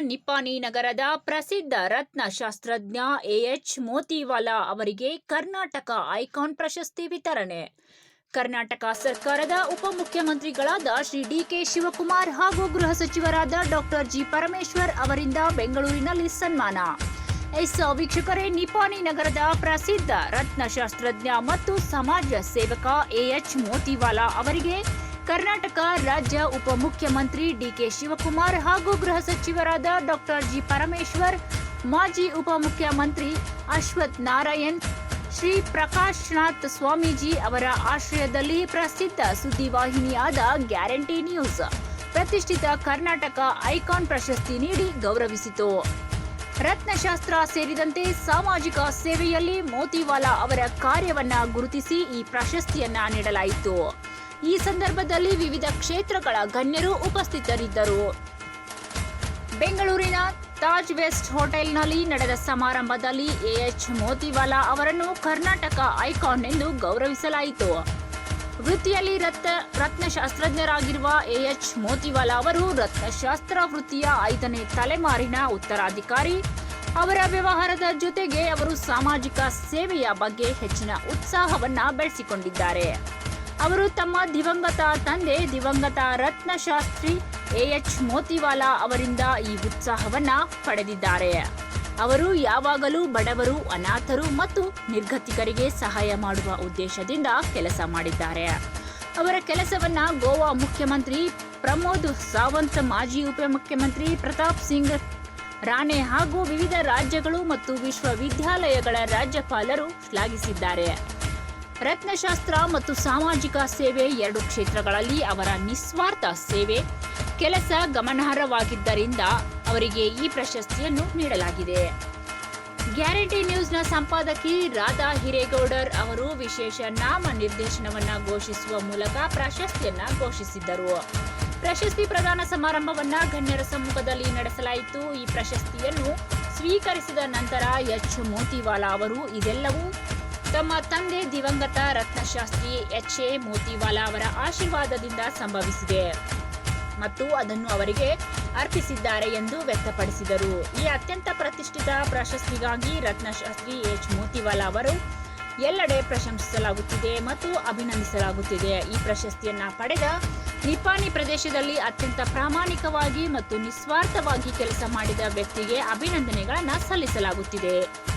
ನಿಪ್ಪಾಣಿ ನಗರದ ಪ್ರಸಿದ್ಧ ರತ್ನಶಾಸ್ತ್ರಜ್ಞ ಎಎಚ್ ಮೋತಿವಾಲಾ ಅವರಿಗೆ ಕರ್ನಾಟಕ ಐಕಾನ್ ಪ್ರಶಸ್ತಿ ವಿತರಣೆ. ಕರ್ನಾಟಕ ಸರ್ಕಾರದ ಉಪಮುಖ್ಯಮಂತ್ರಿಗಳಾದ ಶ್ರೀ ಡಿಕೆ ಶಿವಕುಮಾರ್ ಹಾಗೂ ಗೃಹ ಸಚಿವರಾದ ಡಾಕ್ಟರ್ ಜಿ ಪರಮೇಶ್ವರ್ ಅವರಿಂದ ಬೆಂಗಳೂರಿನಲ್ಲಿ ಸನ್ಮಾನ. ಎಸ್. ವೀಕ್ಷಕರೇ ನಿಪಾನಿ ನಗರದ ಪ್ರಸಿದ್ಧ ರತ್ನಶಾಸ್ತ್ರಜ್ಞ ಮತ್ತು ಸಮಾಜ ಸೇವಕ ಎಎಚ್ ಮೋತಿವಾಲಾ ಅವರಿಗೆ ಕರ್ನಾಟಕ ರಾಜ್ಯ ಉಪಮುಖ್ಯಮಂತ್ರಿ ಡಿಕೆ ಶಿವಕುಮಾರ್ ಹಾಗೂ ಗೃಹ ಸಚಿವರಾದ ಡಾಕ್ಟರ್ ಜಿ ಪರಮೇಶ್ವರ್, ಮಾಜಿ ಉಪಮುಖ್ಯಮಂತ್ರಿ ಅಶ್ವಥ್ ನಾರಾಯಣ್, ಶ್ರೀ ಪ್ರಕಾಶ್ನಾಥ್ ಸ್ವಾಮೀಜಿ ಅವರ ಆಶ್ರಯದಲ್ಲಿ ಪ್ರಸಿದ್ಧ ಸುದ್ದಿವಾಹಿನಿಯಾದ ಗ್ಯಾರಂಟಿ ನ್ಯೂಸ್. ಪ್ರತಿಷ್ಠಿತ ಕರ್ನಾಟಕ ಐಕಾನ್ ಪ್ರಶಸ್ತಿ ನೀಡಿ ಗೌರವಿಸಿತು. ರತ್ನಶಾಸ್ತ್ರ ಸೇರಿದಂತೆ ಸಾಮಾಜಿಕ ಸೇವೆಯಲ್ಲಿ ಮೋತಿವಾಲಾ ಅವರ ಕಾರ್ಯವನ್ನ ಗುರುತಿಸಿ ಈ ಪ್ರಶಸ್ತಿಯನ್ನ ನೀಡಲಾಯಿತು. ಈ ಸಂದರ್ಭದಲ್ಲಿ ವಿವಿಧ ಕ್ಷೇತ್ರಗಳ ಗಣ್ಯರು ಉಪಸ್ಥಿತರಿದ್ದರು. ಬೆಂಗಳೂರಿನ ತಾಜ್ ವೆಸ್ಟ್ ಹೋಟೆಲ್ನಲ್ಲಿ ನಡೆದ ಸಮಾರಂಭದಲ್ಲಿ ಎಎಚ್ ಮೋತಿವಾಲಾ ಅವರನ್ನು ಕರ್ನಾಟಕ ಐಕಾನ್ ಎಂದು ಗೌರವಿಸಲಾಯಿತು. ವೃತ್ತಿಯಲ್ಲಿ ರತ್ನ, ರತ್ನಶಾಸ್ತ್ರಜ್ಞರಾಗಿರುವ ಎಎಚ್ ಮೋತಿವಾಲಾ ಅವರು ರತ್ನಶಾಸ್ತ್ರ ವೃತ್ತಿಯ ಐದನೇ ತಲೆಮಾರಿನ ಉತ್ತರಾಧಿಕಾರಿ. ಅವರ ವ್ಯವಹಾರದ ಜೊತೆಗೆ ಅವರು ಸಾಮಾಜಿಕ ಸೇವೆಯ ಬಗ್ಗೆ ಹೆಚ್ಚಿನ ಉತ್ಸಾಹವನ್ನು ಬೆಳೆಸಿಕೊಂಡಿದ್ದಾರೆ. ಅವರು ತಮ್ಮ ದಿವಂಗತ ತಂದೆ, ದಿವಂಗತ ರತ್ನಶಾಸ್ತ್ರಿ ಎಎಚ್ ಮೋತಿವಾಲಾ ಅವರಿಂದ ಈ ಉತ್ಸಾಹವನ್ನ ಪಡೆದಿದ್ದಾರೆ. ಅವರು ಯಾವಾಗಲೂ ಬಡವರು, ಅನಾಥರು ಮತ್ತು ನಿರ್ಗತಿಕರಿಗೆ ಸಹಾಯ ಮಾಡುವ ಉದ್ದೇಶದಿಂದ ಕೆಲಸ ಮಾಡಿದ್ದಾರೆ. ಅವರ ಕೆಲಸವನ್ನ ಗೋವಾ ಮುಖ್ಯಮಂತ್ರಿ ಪ್ರಮೋದ್ ಸಾವಂತ್, ಮಾಜಿ ಉಪಮುಖ್ಯಮಂತ್ರಿ ಪ್ರತಾಪ್ ಸಿಂಗ್ ರಾಣೆ ಹಾಗೂ ವಿವಿಧ ರಾಜ್ಯಗಳು ಮತ್ತು ವಿಶ್ವವಿದ್ಯಾಲಯಗಳ ರಾಜ್ಯಪಾಲರು ಶ್ಲಾಘಿಸಿದ್ದಾರೆ. ರತ್ನಶಾಸ್ತ್ರ ಮತ್ತು ಸಾಮಾಜಿಕ ಸೇವೆ ಎರಡು ಕ್ಷೇತ್ರಗಳಲ್ಲಿ ಅವರ ನಿಸ್ವಾರ್ಥ ಸೇವೆ. ಕೆಲಸ ಗಮನಾರ್ಹವಾಗಿದ್ದರಿಂದ ಅವರಿಗೆ ಈ ಪ್ರಶಸ್ತಿಯನ್ನು ನೀಡಲಾಗಿದೆ. ಗ್ಯಾರಂಟಿ ನ್ಯೂಸ್ನ ಸಂಪಾದಕಿ ರಾಧಾ ಹಿರೇಗೌಡರ್ ಅವರು ವಿಶೇಷ ನಾಮ ನಿರ್ದೇಶನವನ್ನು ಘೋಷಿಸುವ ಮೂಲಕ ಪ್ರಶಸ್ತಿಯನ್ನ ಘೋಷಿಸಿದ್ದರು. ಪ್ರಶಸ್ತಿ ಪ್ರದಾನ ಸಮಾರಂಭವನ್ನ ಗಣ್ಯರ ಸಮ್ಮುಖದಲ್ಲಿ ನಡೆಸಲಾಯಿತು. ಈ ಪ್ರಶಸ್ತಿಯನ್ನು ಸ್ವೀಕರಿಸಿದ ನಂತರ ಎಚ್. ಮೋತಿವಾಲಾ ಅವರು ಇದೆಲ್ಲವೂ ತಮ್ಮ ತಂದೆ ದಿವಂಗತ ರತ್ನಶಾಸ್ತ್ರಿ ಎಚ್ ಎ ಮೋತಿವಾಲಾ ಅವರ ಆಶೀರ್ವಾದದಿಂದ ಸಂಭವಿಸಿದೆ ಮತ್ತು ಅದನ್ನು ಅವರಿಗೆ ಅರ್ಪಿಸಿದ್ದಾರೆ ಎಂದು ವ್ಯಕ್ತಪಡಿಸಿದರು. ಈ ಅತ್ಯಂತ ಪ್ರತಿಷ್ಠಿತ ಪ್ರಶಸ್ತಿಗಾಗಿ ರತ್ನಶಾಸ್ತ್ರಿ ಎಚ್. ಮೋತಿವಾಲಾ ಅವರು ಎಲ್ಲೆಡೆ ಪ್ರಶಂಸಿಸಲಾಗುತ್ತಿದೆ ಮತ್ತು ಅಭಿನಂದಿಸಲಾಗುತ್ತಿದೆ. ಈ ಪ್ರಶಸ್ತಿಯನ್ನ ಪಡೆದ ನಿಪಾನಿ ಪ್ರದೇಶದಲ್ಲಿ ಅತ್ಯಂತ ಪ್ರಾಮಾಣಿಕವಾಗಿ ಮತ್ತು ನಿಸ್ವಾರ್ಥವಾಗಿ ಕೆಲಸ ಮಾಡಿದ ವ್ಯಕ್ತಿಗೆ ಅಭಿನಂದನೆಗಳನ್ನು ಸಲ್ಲಿಸಲಾಗುತ್ತಿದೆ.